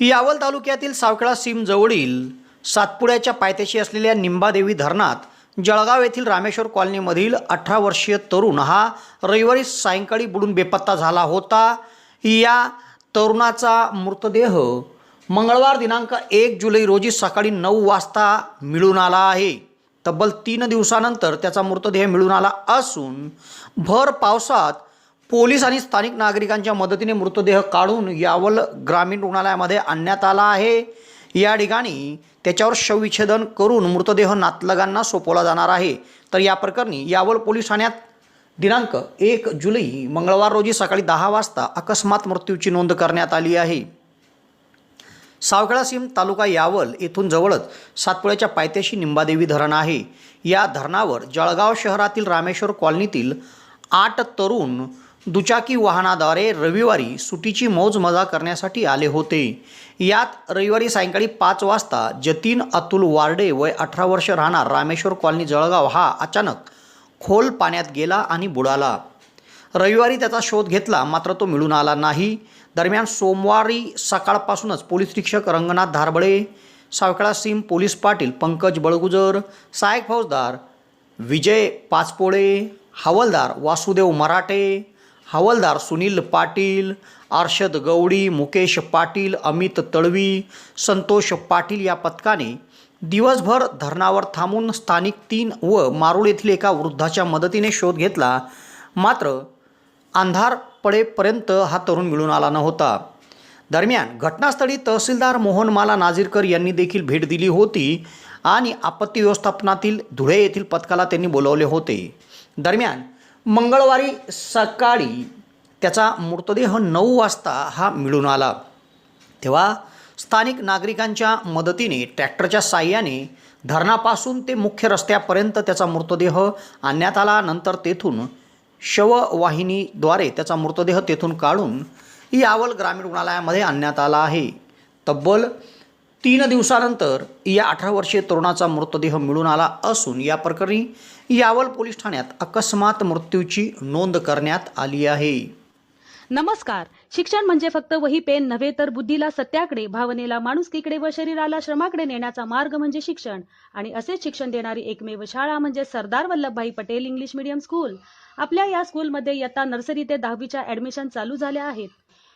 यावल तालुक्यातील सावखेडा सीम जवळील सातपुड्याच्या पायथ्याशी असलेल्या निंबादेवी धरणात जळगाव येथील रामेश्वर कॉलनीमधील अठरा वर्षीय तरुण हा रविवारी सायंकाळी बुडून बेपत्ता झाला होता. या तरुणाचा मृतदेह मंगळवार दिनांक एक जुलै रोजी सकाळी नऊ वाजता मिळून आला आहे. तब्बल तीन दिवसानंतर त्याचा मृतदेह मिळून आला असून भर पावसात पोलीस आणि स्थानिक नागरिकांच्या मदतीने मृतदेह काढून यावल ग्रामीण रुग्णालयामध्ये आणण्यात आला आहे. या ठिकाणी त्याच्यावर शवविच्छेदन करून मृतदेह नातलगांना सोपवला जाणार आहे. तर या प्रकरणी यावल पोलीस ठाण्यात दिनांक एक जुलै मंगळवार रोजी सकाळी दहा वाजता अकस्मात मृत्यूची नोंद करण्यात आली आहे. सावखेडा सिम तालुका यावल येथून जवळच सातपुळ्याच्या पायथ्याशी निंबादेवी धरण आहे. या धरणावर जळगाव शहरातील रामेश्वर कॉलनीतील आठ तरुण दुचाकी वाहनाद्वारे रविवारी सुटीची मौज मजा करण्यासाठी आले होते. यात रविवारी सायंकाळी पाच वाजता जतीन अतुल वार्डे वय अठरा वर्ष राहणार रामेश्वर कॉलनी जळगाव हा अचानक खोल पाण्यात गेला आणि बुडाला. रविवारी त्याचा शोध घेतला मात्र तो मिळून आला नाही. दरम्यान सोमवारी सकाळपासूनच पोलीस निरीक्षक रंगनाथ धारबळे सावखेडा सिम पोलीस पाटील पंकज बळगुजर सहायक फौजदार विजय पाचपोळे हवलदार वासुदेव मराठे हवालदार सुनील पाटील अर्षद गवडी मुकेश पाटील अमित तळवी संतोष पाटील या पथकाने दिवसभर धरणावर थांबून स्थानिक तीन व मारुळ येथील एका वृद्धाच्या मदतीने शोध घेतला. मात्र अंधार पडेपर्यंत हा तरुण मिळून आला नव्हता. दरम्यान घटनास्थळी तहसीलदार मोहन माला नाझीरकर यांनी देखील भेट दिली होती आणि आपत्ती व्यवस्थापनातील धुळे येथील पथकाला त्यांनी बोलवले होते. दरम्यान मंगळवारी सकाळी त्याचा मृतदेह नऊ वाजता हा मिळून आला. तेव्हा स्थानिक नागरिकांच्या मदतीने ट्रॅक्टरच्या साह्याने धरणापासून ते मुख्य रस्त्यापर्यंत त्याचा मृतदेह आणण्यात आला. नंतर तेथून शववाहिनीद्वारे त्याचा मृतदेह तेथून काढून यावल ग्रामीण रुग्णालयामध्ये आणण्यात आला आहे. तब्बल तीन दिवसानंतर या अठरा वर्षीय तरुणाचा मृतदेह मिळून आला असून या प्रकरणी यावल पोलीस ठाण्यात अकस्मात मृत्यूची नोंद करण्यात आली आहे. नमस्कार. शिक्षण म्हणजे फक्त वही पेन नव्हे तर बुद्धीला सत्याकडे भावनेला माणुसकीकडे व शरीराला श्रमाकडे नेण्याचा मार्ग म्हणजे शिक्षण. आणि असेच शिक्षण देणारी एकमेव शाळा म्हणजे Sardar Vallabhbhai Patel English medium school. आपल्या या स्कूलमध्ये इयत्ता नर्सरी ते दहावीच्या ऍडमिशन चालू झाल्या आहेत.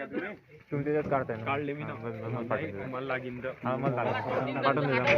वॉटरप्रूफ आहे करते मोबाईल वॉटरप्रूफ आहे तुम्ही त्याच्यात काढताय ना. काढले मी ना. मला पाठवून मला लागीन तर. हा मला लागेल. पाठवून द्या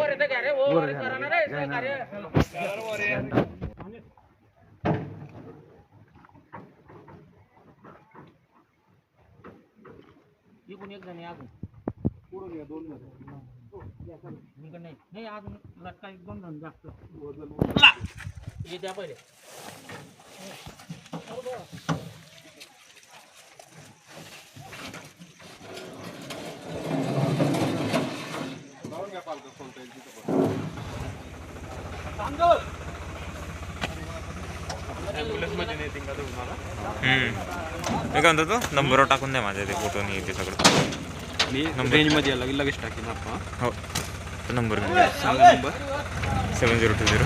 मी काय म्हणतो तो नंबरवर टाकून द्या माझ्या ते फोटो आणि ते सगळं मी नंबर. रेंजमध्ये लगेच लगेच टाकेन आपण हो तो नंबर सांगा number seven zero two zero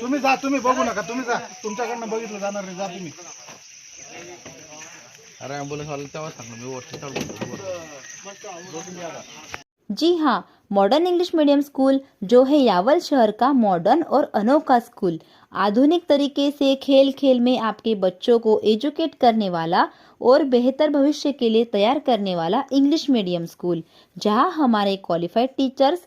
तुम्ही जा तुम्ही बघू नका तुम्ही जा. तुमच्याकडनं बघितलं जाणार नाही जा तुम्ही. अरे ॲम्ब्युलन्स आलं तेव्हा सांगणार मी वरती चालू जी हाँ मॉडर्न इंग्लिश मीडियम स्कूल जो है यावल शहर का मॉडर्न और अनोखा स्कूल आधुनिक तरीके से खेल खेल में आपके बच्चों को एजुकेट करने वाला और बेहतर भविष्य के लिए तैयार करने वाला इंग्लिश मीडियम स्कूल जहाँ हमारे क्वालिफाइड टीचर्स